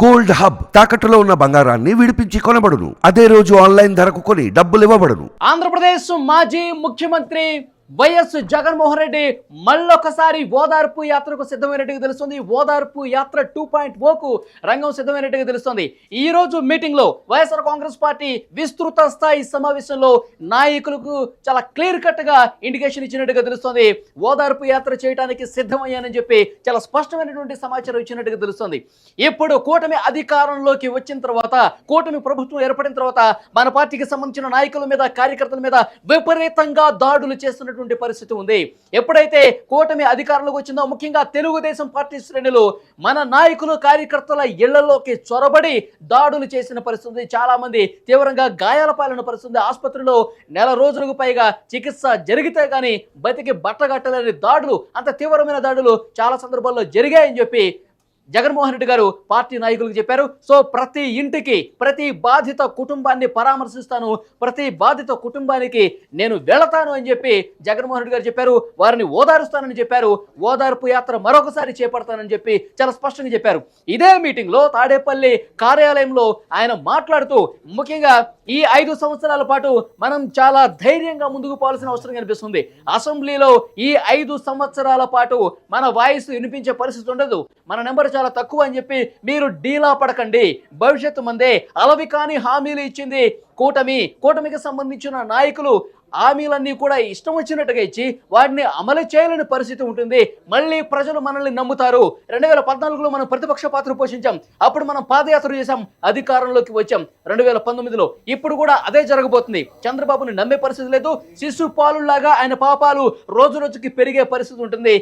Gold hub తాకట్టులో ఉన్న బంగారాన్ని విడిపించి కొనబడును. అదే రోజు ఆన్లైన్ ధరకు కొని డబ్బులు ఇవ్వబడును. ఆంధ్రప్రదేశ్ మాజీ ముఖ్యమంత్రి వైఎస్ జగన్మోహన్ రెడ్డి మళ్ళొకసారి ఓదార్పు యాత్రకు సిద్ధమైనట్టుగా తెలుస్తుంది. ఓదార్పు యాత్ర టూ పాయింట్ ఓకు రంగం సిద్ధమైనట్టుగా తెలుస్తుంది. ఈ రోజు మీటింగ్లో వైఎస్ఆర్ కాంగ్రెస్ పార్టీ విస్తృత స్థాయి సమావేశంలో నాయకులకు చాలా క్లియర్ కట్గా ఇండికేషన్ ఇచ్చినట్టుగా తెలుస్తుంది. ఓదార్పు యాత్ర చేయడానికి సిద్ధమయ్యానని చెప్పి చాలా స్పష్టమైనటువంటి సమాచారం ఇచ్చినట్టుగా తెలుస్తుంది. ఇప్పుడు కూటమి అధికారంలోకి వచ్చిన తర్వాత కూటమి ప్రభుత్వం ఏర్పడిన తర్వాత మన పార్టీకి సంబంధించిన నాయకుల మీద కార్యకర్తల మీద విపరీతంగా దాడులు చేస్తున్నటువంటి పరిస్థితి ఉంది. ఎప్పుడైతే కూటమి అధికారంలోకి వచ్చిందో ముఖ్యంగా తెలుగుదేశం పార్టీ శ్రేణులు మన నాయకులు కార్యకర్తల ఇళ్ళలోకి చొరబడి దాడులు చేసిన పరిస్థితి చాలామంది తీవ్రంగా గాయాల పాలన పరిస్థితి ఆసుపత్రిలో నెల రోజులకు పైగా చికిత్స జరిగితే కానీ బతికి బట్టగట్టలేని దాడులు అంత తీవ్రమైన దాడులు చాలా సందర్భాల్లో జరిగాయని చెప్పి జగన్మోహన్ రెడ్డి గారు పార్టీ నాయకులకు చెప్పారు. సో ప్రతి ఇంటికి ప్రతి బాధిత కుటుంబాన్ని పరామర్శిస్తాను. ప్రతి బాధిత కుటుంబానికి నేను వెళతాను అని చెప్పి జగన్మోహన్ రెడ్డి గారు చెప్పారు. వారిని ఓదారుస్తానని చెప్పారు. ఓదార్పు యాత్ర మరొకసారి చేపడతానని చెప్పి చాలా స్పష్టంగా చెప్పారు. ఇదే మీటింగ్లో తాడేపల్లి కార్యాలయంలో ఆయన మాట్లాడుతూ ముఖ్యంగా ఈ ఐదు సంవత్సరాల పాటు మనం చాలా ధైర్యంగా ముందుకు పోవాల్సిన అవసరం కనిపిస్తుంది. అసెంబ్లీలో ఈ ఐదు సంవత్సరాల పాటు మన వాయిస్ వినిపించే పరిస్థితి ఉండదు. మన నెంబర్ చాలా తక్కువ అని చెప్పి మీరు డీలా పడకండి. భవిష్యత్తు మందే అలవి కాని హామీలు ఇచ్చింది కూటమి. కూటమికి సంబంధించిన నాయకులు హామీలన్నీ కూడా ఇష్టం వచ్చినట్టుగా ఇచ్చి వాటిని అమలు చేయలేని పరిస్థితి ఉంటుంది. మళ్ళీ ప్రజలు మనల్ని నమ్ముతారు. రెండు వేల పద్నాలుగులో మనం ప్రతిపక్ష పాత్ర పోషించాం. అప్పుడు మనం పాదయాత్ర చేశాం. అధికారంలోకి వచ్చాం. రెండు వేల పంతొమ్మిదిలో ఇప్పుడు కూడా అదే జరగబోతుంది. చంద్రబాబుని నమ్మే పరిస్థితి లేదు. శిశు పాలులాగా ఆయన పాపాలు రోజు రోజుకి పెరిగే పరిస్థితి ఉంటుంది.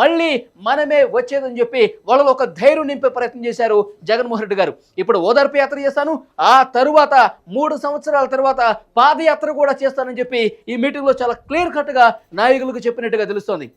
మళ్ళీ మనమే వచ్చేదని చెప్పి వాళ్ళలో ఒక ధైర్యం నింపే ప్రయత్నం చేశారు జగన్మోహన్ రెడ్డి గారు. ఇప్పుడు ఓదార్పు యాత్ర చేస్తాను. ఆ తరువాత మూడు సంవత్సరాల తర్వాత పాదయాత్ర కూడా చేస్తానని చెప్పి ఈ మీటింగ్లో చాలా క్లియర్ కట్గా నాయకులకు చెప్పినట్టుగా తెలుస్తోంది.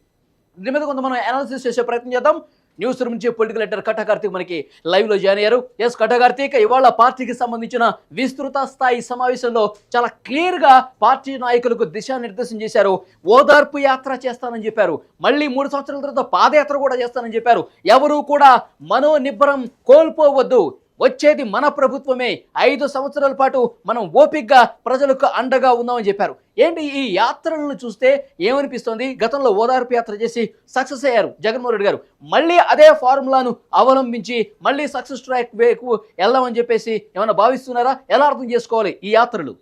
దీని మీద కొంత మనం అనాలిసిస్ చేసే ప్రయత్నం చేద్దాం. న్యూస్ రూమ్ నుంచి పొలిటికల్ ఎడిటర్ కట్ట కార్తీక్ మనకి లైవ్లో జాయిన్ అయ్యారు. ఎస్ కట్ట కార్తీక్ ఇవాళ పార్టీకి సంబంధించిన విస్తృత స్థాయి సమావేశంలో చాలా క్లియర్గా పార్టీ నాయకులకు దిశానిర్దేశం చేశారు. ఓదార్పు యాత్ర చేస్తానని చెప్పారు. మళ్ళీ మూడు సంవత్సరాల తర్వాత పాదయాత్ర కూడా చేస్తానని చెప్పారు. ఎవరు కూడా మనోనిబ్బరం కోల్పోవద్దు. వచ్చేది మన ప్రభుత్వమే. ఐదు సంవత్సరాల పాటు మనం ఓపిగ్గా ప్రజలకు అండగా ఉందామని చెప్పారు. ఏంటి ఈ యాత్రలను చూస్తే ఏమనిపిస్తోంది? గతంలో ఓదార్పు యాత్ర చేసి సక్సెస్ అయ్యారు జగన్మోహన్ రెడ్డి గారు. మళ్ళీ అదే ఫార్ములాను అవలంబించి మళ్ళీ సక్సెస్ ట్రాక్ వేకు వెళ్దామని చెప్పేసి ఏమైనా భావిస్తున్నారా? ఎలా అర్థం చేసుకోవాలి ఈ యాత్రలు?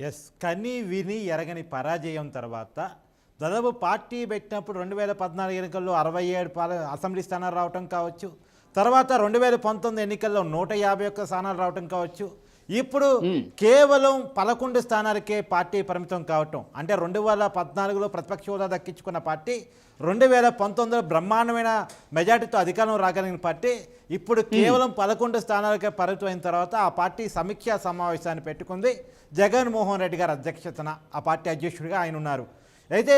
ఎస్ కని విని ఎరగని పరాజయం తర్వాత దాదాపు పార్టీ పెట్టినప్పుడు రెండు వేల పద్నాలుగు ఎన్నికల్లో అరవై ఏడు పాల అసెంబ్లీ స్థానాలు రావటం కావచ్చు తర్వాత రెండు వేల పంతొమ్మిది ఎన్నికల్లో నూట యాభై ఒక్క స్థానాలు రావటం కావచ్చు. ఇప్పుడు కేవలం పదకొండు స్థానాలకే పార్టీ పరిమితం కావటం. అంటే రెండు వేల పద్నాలుగులో ప్రతిపక్ష హోదా దక్కించుకున్న పార్టీ రెండు వేల పంతొమ్మిదిలో బ్రహ్మాండమైన మెజార్టీతో అధికారం రాగలిగిన పార్టీ ఇప్పుడు కేవలం పదకొండు స్థానాలకే పరిమితమైన తర్వాత ఆ పార్టీ సమీక్షా సమావేశాన్ని పెట్టుకుంది జగన్మోహన్ రెడ్డి గారి అధ్యక్షతన. ఆ పార్టీ అధ్యక్షుడిగా ఆయన ఉన్నారు. అయితే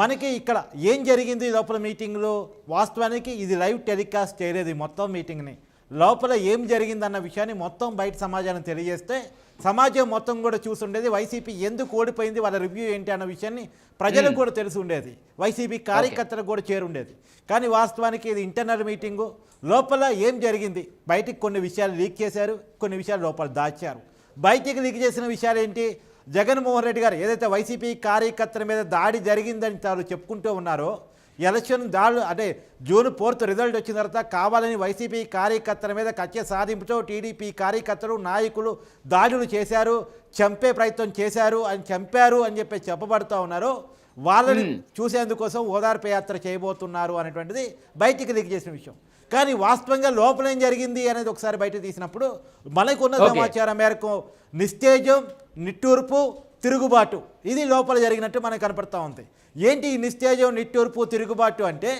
మనకి ఇక్కడ ఏం జరిగింది లోపల మీటింగ్లో? వాస్తవానికి ఇది లైవ్ టెలికాస్ట్ చేయలేదు మొత్తం మీటింగ్ని. లోపల ఏం జరిగిందన్న విషయాన్ని మొత్తం బయట సమాజానికి తెలియజేస్తే సమాజం మొత్తం కూడా చూసుండేది వైసీపీ ఎందుకు ఓడిపోయింది వాళ్ళ రివ్యూ ఏంటి అన్న విషయాన్ని ప్రజలకు కూడా తెలిసి ఉండేది వైసీపీ కార్యకర్తలకు కూడా చేరుండేది. కానీ వాస్తవానికి ఇది ఇంటర్నల్ మీటింగు. లోపల ఏం జరిగింది? బయటికి కొన్ని విషయాలు లీక్ చేశారు కొన్ని విషయాలు లోపల దాచారు. బయటికి లీక్ చేసిన విషయాలు ఏంటి? జగన్మోహన్ రెడ్డి గారు ఏదైతే వైసీపీ కార్యకర్తల మీద దాడి జరిగిందని తాను చెప్పుకుంటూ ఉన్నారో ఎలక్షన్ దాడులు అంటే జూన్ ఫోర్త్ రిజల్ట్ వచ్చిన తర్వాత కావాలని వైసీపీ కార్యకర్తల మీద కక్ష సాధింపుతో టీడీపీ కార్యకర్తలు నాయకులు దాడులు చేశారు చంపే ప్రయత్నం చేశారు అని చంపారు అని చెప్పి చెప్పబడుతూ ఉన్నారు వాళ్ళని చూసేందుకోసం ఓదార్పు యాత్ర చేయబోతున్నారు అనేటువంటిది బయటికి లీక్ చేసిన విషయం. కానీ వాస్తవంగా లోపల ఏం జరిగింది అనేది ఒకసారి బయట తీసినప్పుడు మనకున్న. సమాచారం మేరకు నిస్తేజం నిట్టూర్పు తిరుగుబాటు ఇది లోపల జరిగినట్టు మనకు కనపడతా ఉంది. ఏంటి ఈ నిస్తేజం నిట్టూర్పు తిరుగుబాటు అంటే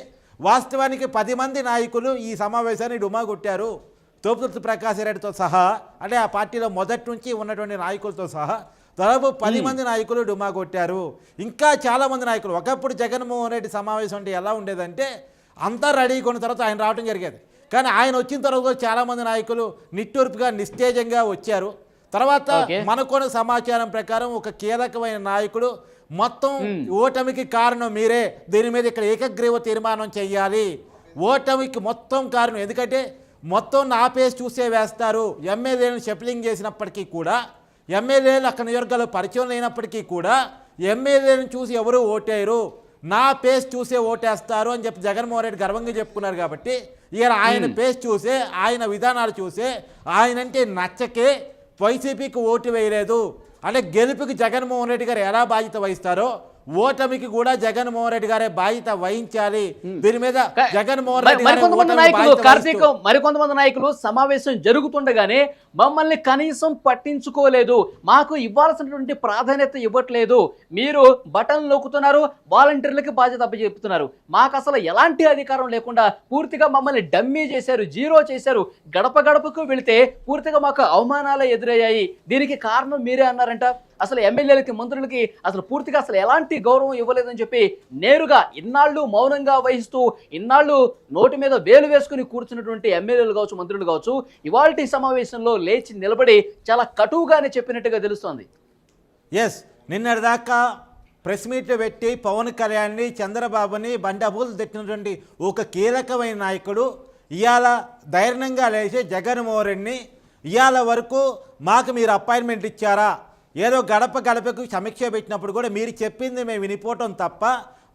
వాస్తవానికి పది మంది నాయకులు ఈ సమావేశాన్ని డుమా కొట్టారు. తోపుతుర్తి ప్రకాశ్ రెడ్డితో సహా అంటే ఆ పార్టీలో మొదటి నుంచి ఉన్నటువంటి నాయకులతో సహా దాదాపు పది మంది నాయకులు డుమా కొట్టారు. ఇంకా చాలా మంది నాయకులు. ఒకప్పుడు జగన్మోహన్ రెడ్డి సమావేశం అంటే ఎలా ఉండేదంటే అంతా రెడీ కొన్న తర్వాత ఆయన రావడం జరిగేది. కానీ ఆయన వచ్చిన తర్వాత చాలామంది నాయకులు నిట్టూర్పుగా నిస్తేజంగా వచ్చారు. తర్వాత. మనకున్న సమాచారం ప్రకారం ఒక కీలకమైన నాయకుడు మొత్తం ఓటమికి కారణం మీరే. దీని మీద ఇక్కడ ఏకగ్రీవ తీర్మానం చేయాలి. ఓటమికి మొత్తం కారణం ఎందుకంటే మొత్తం నా పేస్ చూసే వేస్తారు. ఎమ్మెల్యేలను షెఫ్లింగ్ చేసినప్పటికీ కూడా ఎమ్మెల్యేలు అక్కడ నియోజకవర్గాల్లో పరిచయం లేనప్పటికీ కూడా ఎమ్మెల్యేలను చూసి ఎవరు ఓటేయరు. నా పేస్ చూసే ఓటేస్తారు అని చెప్పి జగన్మోహన్ రెడ్డి గర్వంగా చెప్పుకున్నారు కాబట్టి ఈయన ఆయన పేస్ చూసే ఆయన విధానాలు చూసే ఆయనంటే నచ్చకే వైసీపీకి ఓటు వేయలేదు. అంటే గెలుపుకి జగన్మోహన్ రెడ్డి గారు ఎలా బాధ్యత వహిస్తారో ఓటమికి కూడా జగన్మోహన్ రెడ్డి గారే బాధ్యత వహించాలి. దీని మీద జగన్మోహన్ రెడ్డి మరికొంతమంది నాయకులు కార్తీక్ మరికొంతమంది నాయకులు సమావేశం జరుగుతుండగానే మమ్మల్ని కనీసం పట్టించుకోలేదు. మాకు ఇవ్వాల్సినటువంటి ప్రాధాన్యత ఇవ్వట్లేదు. మీరు బటన్ నొక్కుతున్నారు వాలంటీర్లకి బాధ్యత అప్పచెప్తున్నారు. మాకు అసలు ఎలాంటి అధికారం లేకుండా పూర్తిగా మమ్మల్ని డమ్మీ చేశారు జీరో చేశారు. గడప గడపకు వెళితే పూర్తిగా మాకు అవమానాలు ఎదురయ్యాయి. దీనికి కారణం మీరే అన్నారంట. అసలు ఎమ్మెల్యేలకి మంత్రులకి అసలు పూర్తిగా అసలు ఎలాంటి గౌరవం ఇవ్వలేదని చెప్పి నేరుగా ఇన్నాళ్ళు మౌనంగా వహిస్తూ ఇన్నాళ్ళు నోటి మీద వేలు వేసుకుని కూర్చున్నటువంటి ఎమ్మెల్యేలు కావచ్చు మంత్రులు కావచ్చు ఇవాళ సమావేశంలో లేచి నిలబడి చాలా కటువుగానే చెప్పినట్టుగా తెలుస్తోంది. ఎస్ నిన్నటిదాకా ప్రెస్ మీట్ పెట్టి పవన్ కళ్యాణ్ని చంద్రబాబుని బండబూలు తెచ్చినటువంటి ఒక కీలకమైన నాయకుడు ఇవాళ ధైర్యంగా లేచి జగన్మోహన్ రెడ్డిని ఇవాళ వరకు మాకు మీరు అపాయింట్మెంట్ ఇచ్చారా? ఏదో గడప గడపకు సమీక్ష పెట్టినప్పుడు కూడా మీరు చెప్పింది మేము వినిపోవటం తప్ప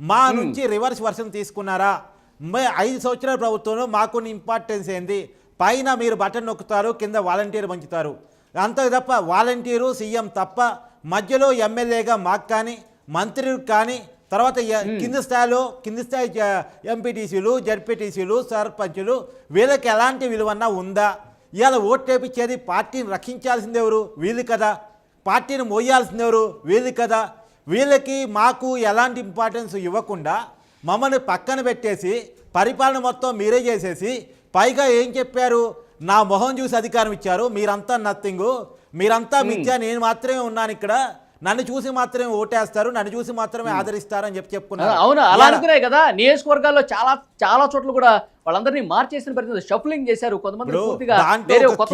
మా నుంచి రివర్స్ వర్షన్ తీసుకున్నారా? మే ఐదు సంవత్సరాల ప్రభుత్వంలో మాకు ఇంపార్టెన్స్ ఏంది? పైన మీరు బటన్ నొక్కుతారు కింద వాలంటీర్ పంచుతారు. అంతే తప్ప వాలంటీరు సీఎం తప్ప మధ్యలో ఎమ్మెల్యేగా మాకు కానీ మంత్రులు కానీ తర్వాత ఎ- కింది స్థాయిలో కింది స్థాయి ఎంపీటీసీలు జడ్పీటీసీలు సర్పంచులు వీళ్ళకి ఎలాంటి విలువన్నా ఉందా? ఇవాళ ఓటు వేపించేది పార్టీని రక్షించాల్సింది ఎవరు? వీళ్ళు కదా. పార్టీని మోయాల్సింది ఎవరు? వీళ్ళు కదా. వీళ్ళకి మాకు ఎలాంటి ఇంపార్టెన్స్ ఇవ్వకుండా మమ్మల్ని పక్కన పెట్టేసి పరిపాలన మొత్తం మీరే చేసేసి పైగా ఏం చెప్పారు? నా మొహం చూసి అధికారం ఇచ్చారు. మీరంతా నథింగ్ మీరంతా మిథ్యా. నేను మాత్రమే ఉన్నాను ఇక్కడ. నన్ను చూసి మాత్రమే ఓటేస్తారు నన్ను చూసి మాత్రమే ఆదరిస్తారని చెప్పి చెప్పుకున్నారు. అవును అలా అనుకునే కదా నియోజకవర్గాల్లో చాలా చాలా చోట్ల కూడా వాళ్ళందరినీ మార్చేసిన పరిస్థితి షఫ్లింగ్ చేశారు కొంతమంది.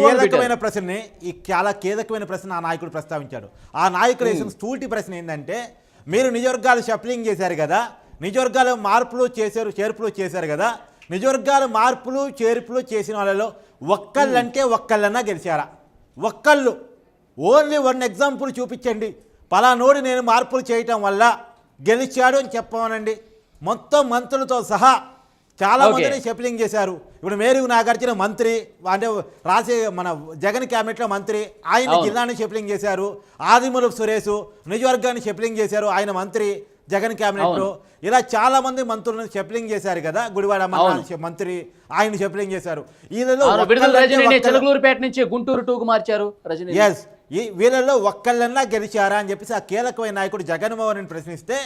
కీలకమైన ప్రశ్నని ఈ చాలా కీలకమైన ప్రశ్న ఆ నాయకుడు ప్రస్తావించాడు. ఆ నాయకుడు వేసిన స్టూల్టీ ప్రశ్న ఏంటంటే మీరు నిజవర్గాలు షఫ్లింగ్ చేశారు కదా నిజవర్గాలు మార్పులు చేశారు చేర్పులు చేశారు కదా నిజవర్గాలు మార్పులు చేర్పులు చేసిన వాళ్ళలో ఒక్కళ్ళంటే ఒక్కళ్ళన్నా గెలిచారా? ఒక్కళ్ళు. ఓన్లీ వన్ ఎగ్జాంపుల్ చూపించండి. పలానోడి నేను మార్పులు చేయటం వల్ల గెలిచాడు అని చెప్పమనండి. మొత్తం మంత్రులతో సహా చాలా. మందిని షెఫ్లింగ్ చేశారు. ఇప్పుడు మేరు నాగార్జున మంత్రి అంటే రాసే మన జగన్ క్యాబినెట్లో మంత్రి ఆయన. జిల్లాని షెఫ్లింగ్ చేశారు. ఆదిమూల సురేష్ నిజవర్గాన్ని షెఫ్లింగ్ చేశారు ఆయన మంత్రి జగన్ క్యాబినెట్లో. ఇలా చాలా మంది మంత్రులను షెఫ్లింగ్ చేశారు కదా గుడివాడ మంత్రి ఆయన షెఫ్లింగ్ చేశారు. చిలకలూరుపేట నుంచి గుంటూరు టూకు మార్చారు ఎస్ ఈ వీళ్ళల్లో ఒక్కళ్ళన్నా గెలిచారా అని చెప్పేసి ఆ కీలకమైన నాయకుడు జగన్మోహన్ రెడ్డి ప్రశ్నిస్తే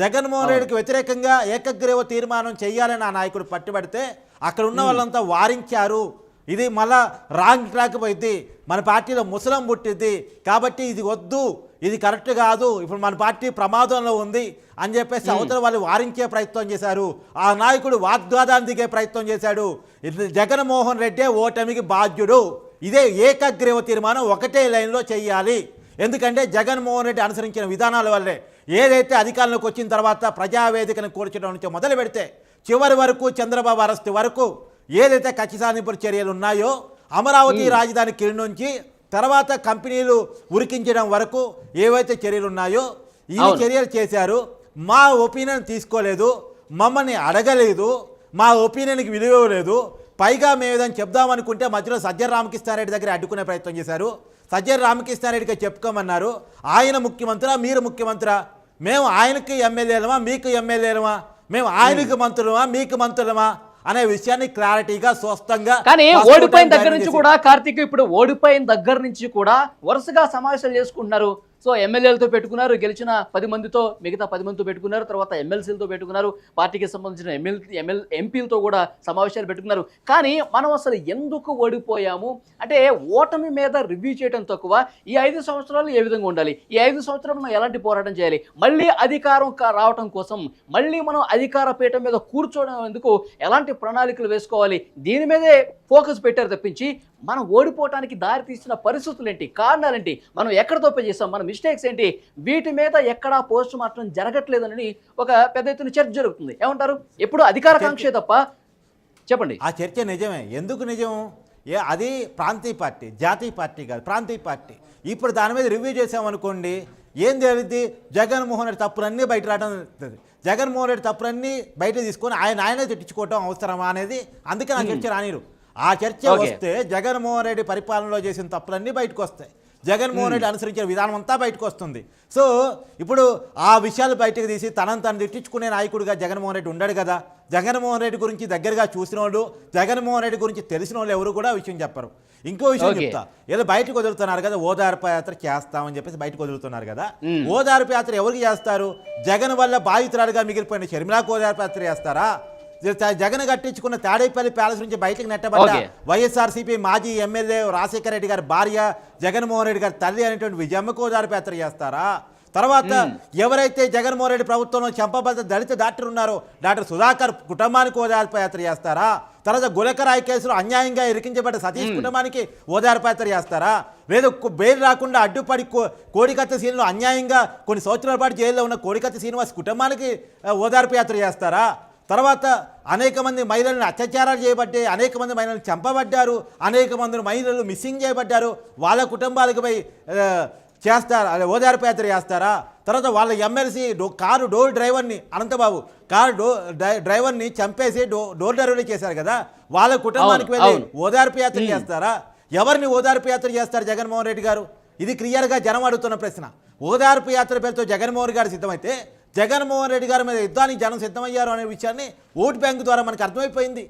జగన్మోహన్ రెడ్డికి వ్యతిరేకంగా ఏకగ్రీవ తీర్మానం చేయాలని ఆ నాయకుడు పట్టుబడితే అక్కడ ఉన్న వాళ్ళంతా వారించారు. ఇది మళ్ళా రాంగ్ ట్రాక్ పోయింది మన పార్టీలో ముసలం పుట్టింది కాబట్టి ఇది వద్దు ఇది కరెక్ట్ కాదు ఇప్పుడు మన పార్టీ ప్రమాదంలో ఉంది అని చెప్పేసి అవతల వాళ్ళు వారించే ప్రయత్నం చేశారు. ఆ నాయకుడు వాగ్వాదాన్ని దిగే ప్రయత్నం చేశాడు. ఇది జగన్మోహన్ రెడ్డే ఓటమికి బాధ్యుడు. ఇదే ఏకగ్రీవ తీర్మానం ఒకటే లైన్లో చెయ్యాలి ఎందుకంటే జగన్మోహన్ రెడ్డి అనుసరించిన విధానాల వల్లే ఏదైతే అధికారంలోకి వచ్చిన తర్వాత ప్రజావేదికను కూర్చడం నుంచి మొదలు పెడితే చివరి వరకు చంద్రబాబు అరెస్ట్ వరకు ఏదైతే కక్ష సాధింపు చర్యలు ఉన్నాయో అమరావతి రాజధాని కింద నుంచి తర్వాత కంపెనీలు ఉరికించడం వరకు ఏవైతే చర్యలు ఉన్నాయో ఈ. చర్యలు చేశారు. మా ఒపీనియన్ తీసుకోలేదు. మమ్మల్ని అడగలేదు. మా ఒపీనియన్కి విలువ ఇవ్వలేదు. పైగా మేము ఏదైనా చెప్దామనుకుంటే మధ్యలో సజ్జన రామకృష్ణారెడ్డి దగ్గర అడ్డుకునే ప్రయత్నం చేశారు. సజ్జన రామకృష్ణారెడ్డికి చెప్పుకోమన్నారు. ఆయన ముఖ్యమంత్రి మీరు ముఖ్యమంత్రి? మేము ఆయనకి ఎమ్మెల్యేలమా మీకు ఎమ్మెల్యేలమా? మేము ఆయనకి మంత్రులమా మీకు మంత్రులమా? అనే విషయాన్ని క్లారిటీగా స్పష్టంగా కానీ ఓడిపోయిన దగ్గర నుంచి కూడా కార్తీక్ ఇప్పుడు ఓడిపోయిన దగ్గర నుంచి కూడా వరుసగా సమావేశాలు చేసుకుంటున్నారు. సో ఎమ్మెల్యేలతో పెట్టుకున్నారు గెలిచిన పది మందితో మిగతా పది మందితో పెట్టుకున్నారు తర్వాత ఎమ్మెల్సీలతో పెట్టుకున్నారు పార్టీకి సంబంధించిన ఎమ్మెల్ ఎమ్మెల్ ఎంపీలతో కూడా సమావేశాలు పెట్టుకున్నారు. కానీ మనం అసలు ఎందుకు ఓడిపోయాము? అంటే ఓటమి మీద రివ్యూ చేయడం తక్కువ ఈ ఐదు సంవత్సరాలు ఏ విధంగా ఉండాలి? ఈ ఐదు సంవత్సరాలు మనం ఎలాంటి పోరాటం చేయాలి? మళ్ళీ అధికారం రావటం కోసం మళ్ళీ మనం అధికార పీఠం మీద కూర్చోవడం ఎందుకు ఎలాంటి ప్రణాళికలు వేసుకోవాలి? దీని మీదే ఫోకస్ పెట్టారు తప్పించి మనం ఓడిపోవటానికి దారి తీసిన పరిస్థితులు ఏంటి కారణాలు ఏంటి మనం ఎక్కడ తప్పు చేసాం మనం మిస్టేక్స్ ఏంటి? వీటి మీద ఎక్కడా పోస్ట్ మార్టం జరగట్లేదని ఒక పెద్ద ఎత్తున చర్చ జరుగుతుంది. ఏమంటారు? ఎప్పుడు అధికార కాంక్షే తప్ప చెప్పండి. ఆ చర్చ నిజమే. ఎందుకు నిజం? ఏ అది ప్రాంతీయ పార్టీ జాతీయ పార్టీ కాదు ప్రాంతీయ పార్టీ. ఇప్పుడు దాని మీద రివ్యూ చేసామనుకోండి ఏం తెలియదు జగన్మోహన్ రెడ్డి తప్పులన్నీ బయట రావడం తెలుస్తుంది జగన్మోహన్ రెడ్డి తప్పులన్నీ బయట తీసుకొని ఆయన ఆయనే తిట్టించుకోవటం అవసరమా అనేది అందుకే నా చర్చ రానిరు. ఆ చర్చ. వస్తే జగన్మోహన్ రెడ్డి పరిపాలనలో చేసిన తప్పులన్నీ బయటకు వస్తాయి. జగన్మోహన్ రెడ్డి అనుసరించిన విధానం అంతా బయటకు వస్తుంది. సో ఇప్పుడు ఆ విషయాలు బయటకు తీసి తనను తను తిట్టించుకునే నాయకుడిగా జగన్మోహన్ రెడ్డి ఉండడు కదా. జగన్మోహన్ రెడ్డి గురించి దగ్గరగా చూసిన వాళ్ళు జగన్మోహన్ రెడ్డి గురించి తెలిసిన వాళ్ళు ఎవరు కూడా ఆ విషయం చెప్పరు. ఇంకో విషయం. చెప్తా. ఏదో బయటకు వదులుతున్నారు కదా ఓదార్పు యాత్ర చేస్తామని చెప్పేసి బయటకు వదులుతున్నారు కదా. ఓదార్పు యాత్ర ఎవరికి చేస్తారు? జగన్ వల్ల బాధితురాలుగా మిగిలిపోయిన షర్మిలాకు ఓదార్పు యాత్ర చేస్తారా? జగన్ కట్టించుకున్న తాడేపల్లి ప్యాలెస్ నుంచి బయటకు నెట్టబడ్డ. వైఎస్ఆర్సీపీ మాజీ ఎమ్మెల్యే రాజశేఖర రెడ్డి గారి భార్య జగన్మోహన్ రెడ్డి గారి తల్లి అనేటువంటి విజయమ్మకు ఓదార్పు యాత్ర చేస్తారా? తర్వాత ఎవరైతే జగన్మోహన్ రెడ్డి ప్రభుత్వంలో చంపబడ్డ దళిత డాక్టర్ ఉన్నారో డాక్టర్ సుధాకర్ కుటుంబానికి ఓదార్పు యాత్ర చేస్తారా? తర్వాత గులకరాయి కేసులో అన్యాయంగా ఇరికించబడ్డ సతీష్ కుటుంబానికి ఓదార్పు యాత్ర చేస్తారా? లేదు బెయిల్ రాకుండా అడ్డుపడి కోడికత్త సీన్లో అన్యాయంగా కొన్ని సంవత్సరాల పాటు జైల్లో ఉన్న కోడికత్త శ్రీనివాస్ కుటుంబానికి ఆ, ఓదార్పు యాత్ర చేస్తారా? తర్వాత అనేక మంది మహిళలను అత్యాచారాలు చేయబట్టే అనేక మంది మహిళలు చంపబడ్డారు అనేక మంది మహిళలు మిస్సింగ్ చేయబడ్డారు. వాళ్ళ కుటుంబాలకు పోయి చేస్తారా? అదే ఓదార్పు యాత్ర చేస్తారా? తర్వాత వాళ్ళ ఎమ్మెల్సీ డో కారు డోర్ డ్రైవర్ని అనంతబాబు కారు డో డ్రై- డ్రైవర్ని చంపేసి డో డోర్ డెలివరీ చేశారు కదా? వాళ్ళ కుటుంబానికి వెళ్ళి. ఓదార్పు యాత్ర చేస్తారా? ఎవరిని ఓదార్పు యాత్ర చేస్తారు జగన్మోహన్ రెడ్డి గారు? ఇది క్లియర్గా జనం అడుగుతున్న ప్రశ్న. ఓదార్పు యాత్ర పేరుతో జగన్మోహన్ గారు సిద్ధమైతే జగన్మోహన్ రెడ్డి గారి మీద యుద్ధానికి జనం సిద్ధమయ్యారు అనే విషయాన్ని ఓటు బ్యాంకు ద్వారా మనకు అర్థమైపోయింది.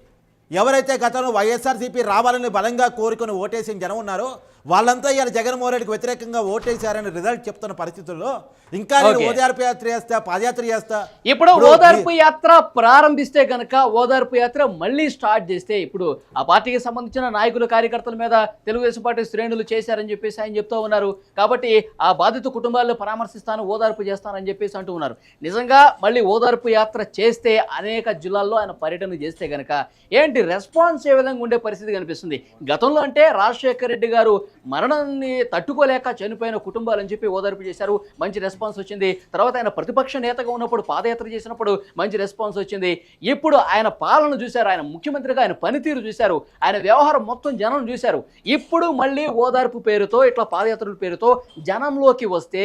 ఎవరైతే గతంలో వైఎస్ఆర్సీపీ రావాలని బలంగా కోరుకుని ఓటేసిన జనం ఉన్నారో వాళ్ళంతా ఇవాళ జగన్మోహన్ రెడ్డికి వ్యతిరేకంగా ఓటేశారని రిజల్ట్ చెప్తున్న పరిస్థితుల్లో ఇంకా నేను. ఓదార్పు యాత్ర చేస్తా పాదయాత్ర చేస్తా. ఇప్పుడు ఓదార్పు యాత్ర ప్రారంభిస్తే కనుక ఓదార్పు యాత్ర మళ్ళీ స్టార్ట్ చేస్తే ఇప్పుడు ఆ పార్టీకి సంబంధించిన నాయకులు కార్యకర్తల మీద తెలుగుదేశం పార్టీ శ్రేణులు చేశారని చెప్పేసి ఆయన చెప్తూ ఉన్నారు. కాబట్టి ఆ బాధిత కుటుంబాలను పరామర్శిస్తాను ఓదార్పు చేస్తానని చెప్పేసి అంటూ ఉన్నారు. నిజంగా మళ్ళీ ఓదార్పు యాత్ర చేస్తే అనేక జిల్లాల్లో ఆయన పర్యటన చేస్తే కనుక ఏంటి రెస్పాన్స్ ఏ విధంగా ఉండే పరిస్థితి కనిపిస్తుంది? గతంలో అంటే రాజశేఖర రెడ్డి గారు మరణాన్ని తట్టుకోలేక చనిపోయిన కుటుంబాలని చెప్పి ఓదార్పు చేశారు. మంచి రెస్పాన్స్ వచ్చింది. తర్వాత ఆయన ప్రతిపక్ష నేతగా ఉన్నప్పుడు పాదయాత్ర చేసినప్పుడు మంచి రెస్పాన్స్ వచ్చింది. ఇప్పుడు ఆయన పాలన చూశారు. ఆయన ముఖ్యమంత్రిగా ఆయన పనితీరు చూశారు. ఆయన వ్యవహారం మొత్తం జనం చూశారు. ఇప్పుడు మళ్ళీ ఓదార్పు పేరుతో ఇట్లా పాదయాత్రల పేరుతో జనంలోకి వస్తే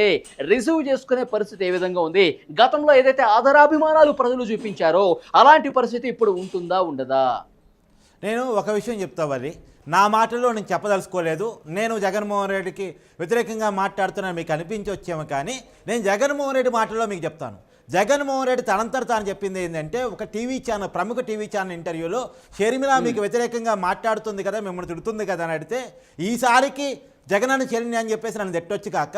రిసీవ్ చేసుకునే పరిస్థితి ఏ విధంగా ఉంది? గతంలో ఏదైతే ఆదరాభిమానాలు ప్రజలు చూపించారో అలాంటి పరిస్థితి ఇప్పుడు ఉంటుందా ఉండదా? నేను ఒక విషయం చెప్తా మరి నా మాటలో నేను చెప్పదలుచుకోలేదు. నేను జగన్మోహన్ రెడ్డికి వ్యతిరేకంగా మాట్లాడుతున్నాను మీకు అనిపించి వచ్చేమో కానీ నేను జగన్మోహన్ రెడ్డి మాటల్లో మీకు చెప్తాను. జగన్మోహన్ రెడ్డి తనంతట తాను చెప్పింది ఏంటంటే ఒక టీవీ ఛానల్ ప్రముఖ టీవీ ఛానల్ ఇంటర్వ్యూలో షర్మిల మీకు వ్యతిరేకంగా మాట్లాడుతుంది కదా మిమ్మల్ని తిడుతుంది కదా అని అడిగితే ఈసారికి జగనన్న చరణ్య అని చెప్పేసి నన్ను తిట్టొచ్చు కాక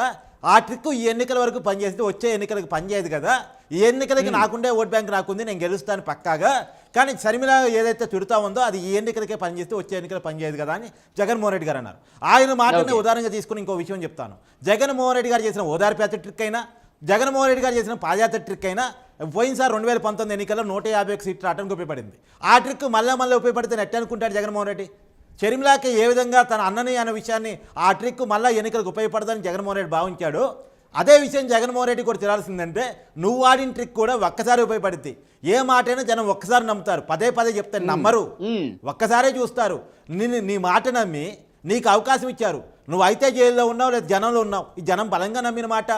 ఆ ట్రిక్ ఈ ఎన్నికల వరకు పనిచేస్తే వచ్చే ఎన్నికలకు పనిచేయదు కదా. ఈ ఎన్నికలకి నాకుండే ఓట్ బ్యాంక్ నాకుంది నేను గెలుస్తాను పక్కాగా. కానీ శర్మిల ఏదైతే తిడుతా ఉందో అది ఈ ఎన్నికలకే పనిచేస్తే వచ్చే ఎన్నికలు పనిచేయదు కదా అని జగన్మోహన్ రెడ్డి గారు అన్నారు. ఆయన మాటని. ఉదాహరణగా తీసుకుని ఇంకో విషయం చెప్తాను. జగన్మోహన్ రెడ్డి గారు చేసిన ఓదార్పు యాత్ర ట్రిక్ అయినా జగన్మోహన్ రెడ్డి గారు చేసిన పాదయాత్ర ట్రిక్ అయినా పోయినసారి రెండు వేల పంతొమ్మిది ఎన్నికల్లో నూట యాభై ఒక సీట్లు రావడానికి ఉపయోగపడింది. ఆ ట్రిక్ మళ్ళీ మళ్ళీ ఉపయోగపడితే నెట్ అనుకుంటాడు జగన్మోహన్ రెడ్డి. షర్మిలాకి ఏ విధంగా తన అన్నని అనే విషయాన్ని ఆ ట్రిక్ మళ్ళీ ఎన్నికలకు ఉపయోగపడదని జగన్మోహన్ రెడ్డి భావించాడు. అదే విషయం జగన్మోహన్ రెడ్డి కూడా తెలియాల్సిందంటే నువ్వు ఆడిన ట్రిక్ కూడా ఒక్కసారి ఉపయోగపడుద్ది. ఏ మాటైనా జనం ఒక్కసారి నమ్ముతారు. పదే పదే చెప్తే నమ్మరు. మ్మ్. ఒక్కసారే చూస్తారు. నిన్ను నీ మాట నమ్మి నీకు అవకాశం ఇచ్చారు. నువ్వు అయితే జైల్లో ఉన్నావు లేదా జనంలో ఉన్నావు. ఈ జనం బలంగా నమ్మిన మాట.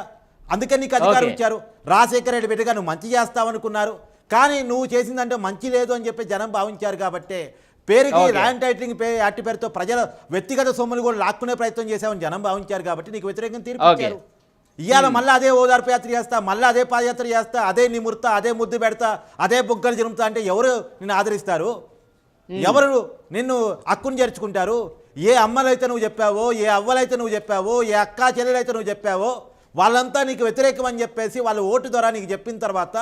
అందుకే నీకు అధికారం. ఇచ్చారు. రాజశేఖర రెడ్డి బిడ్డగా నువ్వు మంచి చేస్తావనుకున్నారు కానీ నువ్వు చేసిందంటే మంచి లేదు అని చెప్పి జనం భావించారు కాబట్టి పేరుకి. ల్యాండ్ టైటిలింగ్ పే యాక్ట్ పేరుతో ప్రజల వ్యక్తిగత సొమ్ములు కూడా లాక్కునే ప్రయత్నం చేశామని జనం భావించారు కాబట్టి నీకు వ్యతిరేకంగా తీర్పు ఇవాళ మళ్ళీ అదే ఓదార్పు యాత్ర చేస్తా మళ్ళీ అదే పాదయాత్ర చేస్తా అదే నిముర్తా అదే ముద్దు పెడతా అదే బుగ్గలు జరుపుతా అంటే ఎవరు నిన్ను ఆదరిస్తారు? ఎవరు నిన్ను హక్కును చేర్చుకుంటారు? ఏ అమ్మలైతే నువ్వు చెప్పావో ఏ అవ్వలైతే నువ్వు చెప్పావో ఏ అక్కా చెల్లెలైతే నువ్వు చెప్పావో వాళ్ళంతా నీకు వ్యతిరేకం అని చెప్పేసి వాళ్ళ ఓటు ద్వారా నీకు చెప్పిన తర్వాత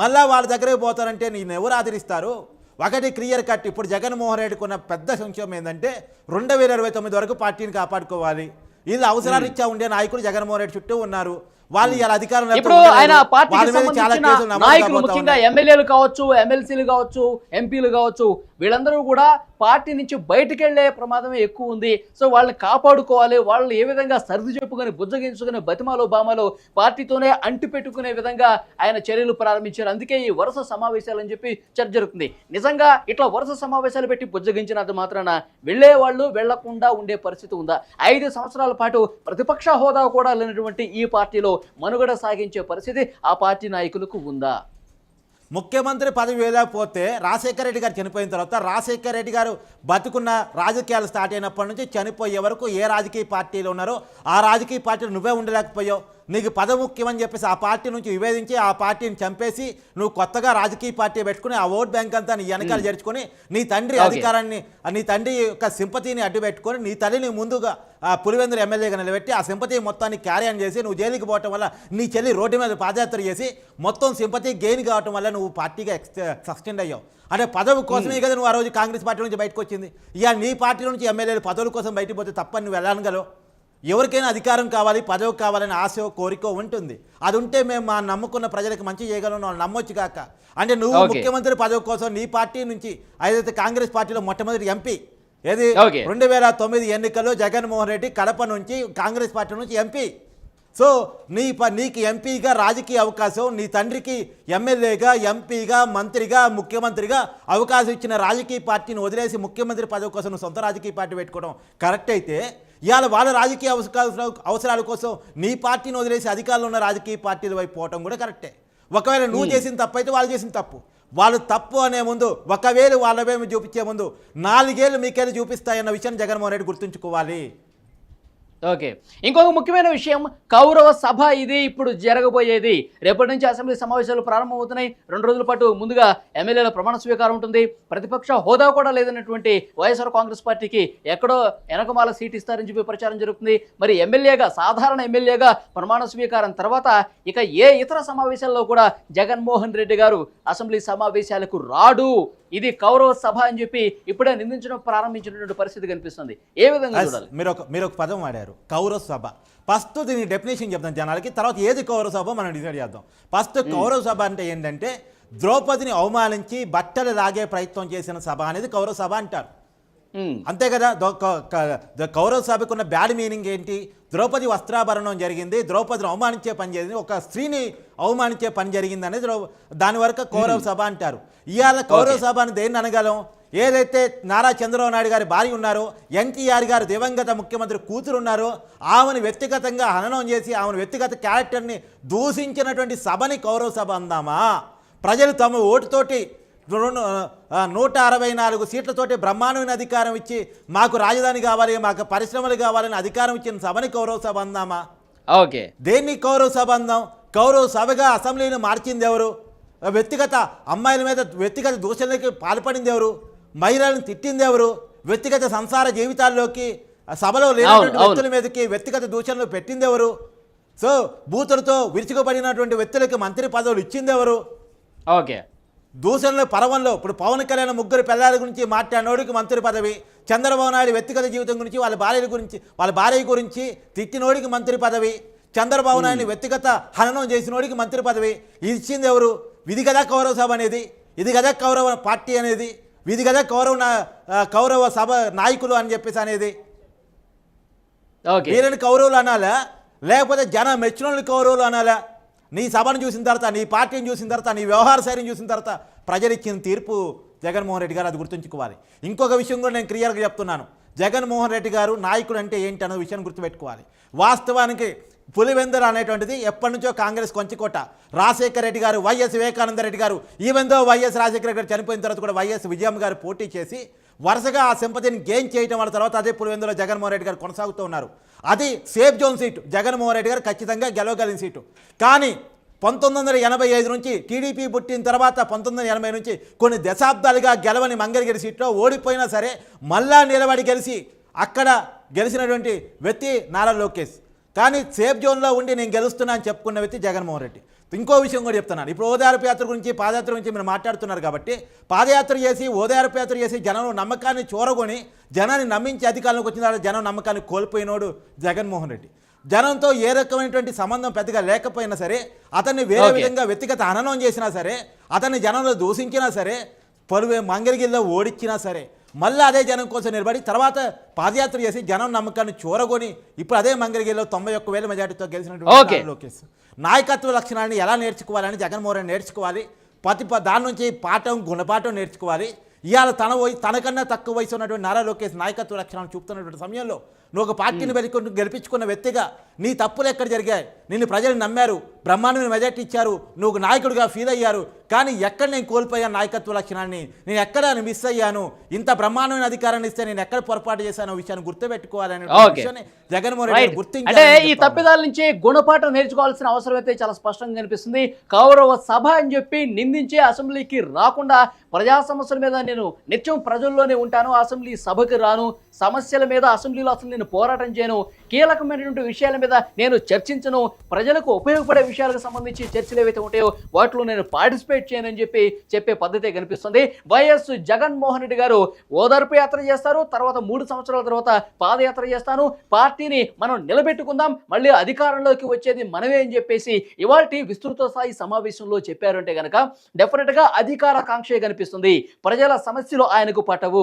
మళ్ళా వాళ్ళ దగ్గరికి పోతారంటే నేను ఎవరు ఆదరిస్తారు? ఒకటి క్లియర్ కట్ ఇప్పుడు జగన్మోహన్ రెడ్డికి ఉన్న పెద్ద సంక్షేమం ఏంటంటే రెండు వేల ఇరవై తొమ్మిది వరకు పార్టీని కాపాడుకోవాలి. వీళ్ళు అవసరారీత్యా ఉండే నాయకులు జగన్మోహన్ రెడ్డి చుట్టూ ఉన్నారు వాళ్ళు ఇలా అధికారంలో ఇప్పుడు. ఆయన పార్టీకి సంబంధించిన నాయకులు ముఖ్యంగా. ఎమ్మెల్యేలు కావచ్చు ఎమ్మెల్సీలు కావచ్చు ఎంపీలు కావచ్చు వీళ్ళందరూ కూడా పార్టీ నుంచి బయటికి వెళ్ళే ప్రమాదమే ఎక్కువ ఉంది. సో వాళ్ళని కాపాడుకోవాలి. వాళ్ళని ఏ విధంగా సర్ది చెప్పుకొని బుజ్జగించుకుని బతిమాలో బామలో పార్టీతోనే అంటు పెట్టుకునే విధంగా ఆయన చర్యలు ప్రారంభించారు. అందుకే ఈ వరుస సమావేశాలు అని చెప్పి చర్చ జరుగుతుంది. నిజంగా ఇట్లా వరుస సమావేశాలు పెట్టి బుజ్జగించినంత మాత్రాన వెళ్ళే వాళ్ళు వెళ్ళకుండా ఉండే పరిస్థితి ఉందా? ఐదు సంవత్సరాల పాటు ప్రతిపక్ష హోదా కూడా లేనటువంటి ఈ పార్టీలో మనుగడ సాగించే పరిస్థితి ఆ పార్టీ నాయకులకు ఉందా? ముఖ్యమంత్రి పదవి వేయలేకపోతే రాజశేఖర రెడ్డి గారు చనిపోయిన తర్వాత రాజశేఖర రెడ్డి గారు బతుకున్న రాజకీయాలు స్టార్ట్ అయినప్పటి నుంచి చనిపోయే వరకు ఏ రాజకీయ పార్టీలు ఉన్నారో ఆ రాజకీయ పార్టీలు నువ్వే ఉండలేకపోయావు. నీకు పదవి ముఖ్యమని చెప్పేసి ఆ పార్టీ నుంచి విభేదించి ఆ పార్టీని చంపేసి నువ్వు కొత్తగా రాజకీయ పార్టీ పెట్టుకుని ఆ ఓట్ బ్యాంక్ అంతా నీ వెనకాల చేర్చుకొని నీ తండ్రి. అధికారాన్ని నీ తండ్రి యొక్క సింపతిని అడ్డు పెట్టుకొని నీ తల్లిని ముందుగా ఆ పులివెందులు ఎమ్మెల్యేగా నిలబెట్టి ఆ సింపతి మొత్తాన్ని క్యారీ ఆన్ చేసి నువ్వు జైలుకి పోవటం వల్ల నీ చెల్లి రోడ్డు మీద పాదయాత్ర చేసి మొత్తం సింపతి గెయిన్ కావటం వల్ల నువ్వు పార్టీగా సస్టెండ్ అయ్యావు. అంటే పదవి కోసమే కదా నువ్వు ఆ రోజు కాంగ్రెస్ పార్టీ నుంచి బయటకు వచ్చింది. ఇక నీ పార్టీ నుంచి ఎమ్మెల్యేలు పదవుల కోసం బయటకు పోతే తప్పని నువ్వు వెళ్ళనగలవు ఎవరికైనా అధికారం కావాలి పదవి కావాలని ఆశ కోరిక ఉంటుంది అది ఉంటే మేము మా నమ్ముకున్న ప్రజలకు మంచి చేయగలం వాళ్ళు నమ్మొచ్చు కాక అంటే నువ్వు. ముఖ్యమంత్రి పదవి కోసం నీ పార్టీ నుంచి ఏదైతే కాంగ్రెస్ పార్టీలో మొట్టమొదటి ఎంపీ ఏది. రెండు వేల తొమ్మిది ఎన్నికల్లో జగన్మోహన్ రెడ్డి కడప నుంచి కాంగ్రెస్ పార్టీ నుంచి ఎంపీ సో నీ ప నీకు ఎంపీగా రాజకీయ అవకాశం నీ తండ్రికి ఎమ్మెల్యేగా ఎంపీగా మంత్రిగా ముఖ్యమంత్రిగా అవకాశం ఇచ్చిన రాజకీయ పార్టీని వదిలేసి ముఖ్యమంత్రి పదవి కోసం సొంత రాజకీయ పార్టీ పెట్టుకోవడం కరెక్ట్ అయితే ఇవాళ వాళ్ళ రాజకీయ అవసరాల అవసరాల కోసం నీ పార్టీని వదిలేసి అధికారంలో ఉన్న రాజకీయ పార్టీల వైపు పోవటం కూడా కరెక్టే. ఒకవేళ నువ్వు చేసిన తప్పు అయితే వాళ్ళు చేసిన తప్పు. వాళ్ళు తప్పు అనే ముందు ఒకవేళ వాళ్ళవేమి చూపించే ముందు నాలుగేళ్ళు మీకేళ్ళు చూపిస్తాయన్న విషయం జగన్మోహన్ రెడ్డి గుర్తుంచుకోవాలి. ఓకే. ఇంకొక ముఖ్యమైన విషయం కౌరవ సభ ఇది ఇప్పుడు జరగబోయేది. రేపటి నుంచి అసెంబ్లీ సమావేశాలు ప్రారంభమవుతున్నాయి. రెండు రోజుల పాటు ముందుగా ఎమ్మెల్యేల ప్రమాణ స్వీకారం ఉంటుంది. ప్రతిపక్ష హోదా కూడా లేదన్నటువంటి వైఎస్ఆర్ కాంగ్రెస్ పార్టీకి ఎక్కడో వెనకమాల సీట్ ఇస్తారని చెప్పి ప్రచారం జరుగుతుంది. మరి ఎమ్మెల్యేగా సాధారణ ఎమ్మెల్యేగా ప్రమాణ స్వీకారం తర్వాత ఇక ఏ ఇతర సమావేశాల్లో కూడా జగన్మోహన్ రెడ్డి గారు అసెంబ్లీ సమావేశాలకు రాడు. ఇది కౌరవ సభ అని చెప్పి ఇప్పుడే నిందించడం ప్రారంభించినటువంటి పరిస్థితి కనిపిస్తుంది. ఏ విధంగా మీరు ఒక మీరు ఒక పదం వాడారు. కౌరవ సభ ఫస్ట్ దీని డెఫినేషన్ చెప్తాం జనాలకి తర్వాత ఏది కౌరవ సభ మనం డిసైడ్ చేద్దాం. ఫస్ట్ కౌరవ సభ అంటే ఏంటంటే ద్రౌపదిని అవమానించి బట్టలు లాగే ప్రయత్నం చేసిన సభ అనేది కౌరవ సభ అంటారు. అంతే కదా కౌరవ సభకు ఉన్న బ్యాడ్ మీనింగ్ ఏంటి? ద్రౌపది వస్త్రాభరణం జరిగింది ద్రౌపదిని అవమానించే పని జరిగింది ఒక స్త్రీని అవమానించే పని జరిగింది అనేది దాని వరకు కౌరవ సభ అంటారు. ఇవాళ కౌరవ. సభ అని దేన్ని అనగలం? ఏదైతే నారా చంద్రబాబు నాయుడు గారి భార్య ఉన్నారో ఎన్టీఆర్ గారు దివంగత ముఖ్యమంత్రి కూతురు ఉన్నారో ఆమెను వ్యక్తిగతంగా హననం చేసి ఆమెను వ్యక్తిగత క్యారెక్టర్ని దూషించినటువంటి సభని కౌరవ సభ అందామా? ప్రజలు తమ ఓటుతోటి నూట అరవై నాలుగు సీట్లతోటి బ్రహ్మాండమైన అధికారం ఇచ్చి మాకు రాజధాని కావాలి మాకు పరిశ్రమలు కావాలని అధికారం ఇచ్చిన సభని కౌరవ సభ అందామా? ఓకే. దేన్ని కౌరవ సభ అందాం? కౌరవ సభగా అసెంబ్లీని మార్చింది ఎవరు? వ్యక్తిగత అమ్మాయిల మీద వ్యక్తిగత దూషణలకి పాల్పడింది ఎవరు? మహిళలను తిట్టింది ఎవరు? వ్యక్తిగత సంసార జీవితాల్లోకి సభలో లేనటువంటి. వ్యక్తుల మీదకి వ్యక్తిగత దూషణలు పెట్టింది ఎవరు? సో బూతులతో విరుచుకుపడినటువంటి వ్యక్తులకి మంత్రి పదవులు ఇచ్చింది ఎవరు? ఓకే. దూషణల పర్వంలో ఇప్పుడు పవన్ కళ్యాణ్ ముగ్గురు పిల్లల గురించి మాట్లాడినోడికి మంత్రి పదవి చంద్రబాబు నాయుడు వ్యక్తిగత జీవితం గురించి వాళ్ళ భార్యల గురించి వాళ్ళ భార్య గురించి తిట్టినోడికి మంత్రి పదవి చంద్రబాబు నాయుడు వ్యక్తిగత హననం చేసినోడికి మంత్రి పదవి ఇచ్చింది ఎవరు? ఇది కదా కౌరవ సభ అనేది ఇది కదా కౌరవ పార్టీ అనేది. ఇది కదా కౌరవ కౌరవ సభ నాయకులు అని చెప్పేసి అనేది. వీళ్ళని కౌరవులు అనాలా? లేకపోతే జన మెచ్చినోళ్ళని కౌరవులు అనాలా? నీ సభను చూసిన తర్వాత నీ పార్టీని చూసిన తర్వాత నీ వ్యవహార శైలిని చూసిన తర్వాత ప్రజలు ఇచ్చిన తీర్పు జగన్మోహన్ రెడ్డి గారు అది గుర్తుంచుకోవాలి. ఇంకొక విషయం కూడా నేను క్లియర్గా చెప్తున్నాను. జగన్మోహన్ రెడ్డి గారు నాయకుడు అంటే ఏంటి అనే విషయాన్ని గుర్తుపెట్టుకోవాలి. వాస్తవానికి పులివెందర్ అనేటువంటిది ఎప్పటి నుంచో కాంగ్రెస్ కొంచెకోట రాజశేఖర రెడ్డి గారు వైఎస్ వివేకానంద రెడ్డి గారు ఈవెందో వైఎస్ రాజశేఖర రెడ్డి గారు చనిపోయిన తర్వాత కూడా వైఎస్ విజయం గారు పోటీ చేసి వరుసగా ఆ సింపతిని గెయిన్ చేయడం వల్ల తర్వాత అదే పులివెందులో జగన్మోహన్ రెడ్డి గారు కొనసాగుతూ ఉన్నారు. అది safe zone seat Jaganmohan Reddy గారు ఖచ్చితంగా గెలవగలిగిన సీటు కానీ పంతొమ్మిది వందల ఎనభై ఐదు నుంచి టీడీపీ పుట్టిన తర్వాత పంతొమ్మిది వందల ఎనభై నుంచి కొన్ని దశాబ్దాలుగా గెలవని మంగళగిరి సీట్లో ఓడిపోయినా సరే మళ్ళా నిలబడి గెలిచి అక్కడ గెలిచినటువంటి వ్యక్తి నారా లోకేష్. కానీ సేఫ్ జోన్లో ఉండి నేను గెలుస్తున్నా అని చెప్పుకున్న వ్యక్తి జగన్మోహన్ రెడ్డి. ఇంకో విషయం కూడా చెప్తున్నాను. ఇప్పుడు ఓదార్పు యాత్ర గురించి పాదయాత్ర గురించి మీరు మాట్లాడుతున్నారు కాబట్టి పాదయాత్ర చేసి ఓదార్పు యాత్ర చేసి జనం నమ్మకాన్ని చూరగొని జనాన్ని నమ్మించి అధికారంలోకి వచ్చిన తర్వాత జనం నమ్మకాన్ని కోల్పోయినోడు జగన్మోహన్ రెడ్డి. జనంతో ఏ రకమైనటువంటి సంబంధం పెద్దగా లేకపోయినా సరే అతన్ని వేరే. విధంగా వ్యక్తిగత హననం చేసినా సరే అతన్ని జనంలో దూషించినా సరే పలువే మంగళగిరిలో ఓడించినా సరే మళ్ళీ అదే జనం కోసం నిలబడి తర్వాత పాదయాత్ర చేసి జనం నమ్మకాన్ని చూరగొని ఇప్పుడు అదే మంగళగిరిలో తొంభై ఒక్క వేల మెజార్టీతో గెలిచినటువంటి లోకేష్. నాయకత్వ లక్షణాన్ని ఎలా నేర్చుకోవాలని జగన్మోహన్ రెడ్డి నేర్చుకోవాలి. ప్రతి దాని నుంచి పాఠం గుణపాఠం నేర్చుకోవాలి. ఇవాళ తన వయసు తనకన్నా తక్కువ వయసు ఉన్నటువంటి నారా లోకేష్ నాయకత్వ లక్షణాలు చూపుతున్నటువంటి సమయంలో నువ్వు ఒక పార్టీని వెలుకొని గెలిపించుకున్న వ్యక్తిగా నీ తప్పులు ఎక్కడ జరిగాయి? నిన్ను ప్రజలు నమ్మారు బ్రహ్మాండమైన మెజార్టీ ఇచ్చారు నువ్వు నాయకుడిగా ఫీల్ అయ్యారు కానీ ఎక్కడ నేను కోల్పోయాను నాయకత్వ లక్షణాన్ని? నేను ఎక్కడ మిస్ అయ్యాను? ఇంత బ్రహ్మాండమైన అధికారాన్ని ఇస్తే నేను ఎక్కడ పొరపాటు చేశాను విషయాన్ని గుర్తుపెట్టుకోవాలనే. విషయాన్ని జగన్మోహన్ రెడ్డి రైట్ గారు గుర్తించారని అంటే ఈ తప్పిదాల నుంచి గుణపాఠం నేర్చుకోవాల్సిన అవసరం అయితే చాలా స్పష్టంగా కనిపిస్తుంది. కౌరవ సభ అని చెప్పి నిందించే అసెంబ్లీకి రాకుండా ప్రజా సమస్యల మీద నేను నిత్యం ప్రజల్లోనే ఉంటాను అసెంబ్లీ సభకు రాను. సమస్యల మీద అసెంబ్లీలో అసలు నేను పోరాటం చేయను. కీలకమైనటువంటి విషయాల మీద నేను చర్చించను. ప్రజలకు ఉపయోగపడే విషయాలకు సంబంధించి చర్చలు ఏవైతే ఉంటాయో వాటిలో నేను పార్టిసిపేట్ చేయనని చెప్పి చెప్పే పద్ధతి కనిపిస్తుంది. వైఎస్ జగన్మోహన్ రెడ్డి గారు ఓదార్పు యాత్ర చేస్తారు. తర్వాత మూడు సంవత్సరాల తర్వాత పాదయాత్ర చేస్తాను. పార్టీని మనం నిలబెట్టుకుందాం. మళ్ళీ అధికారంలోకి వచ్చేది మనమే అని చెప్పేసి ఇవాళ విస్తృత స్థాయి సమావేశంలో చెప్పారంటే కనుక డెఫినెట్గా అధికార కాంక్షే కనిపిస్తుంది. ప్రజల సమస్యలు ఆయనకు పట్టవు.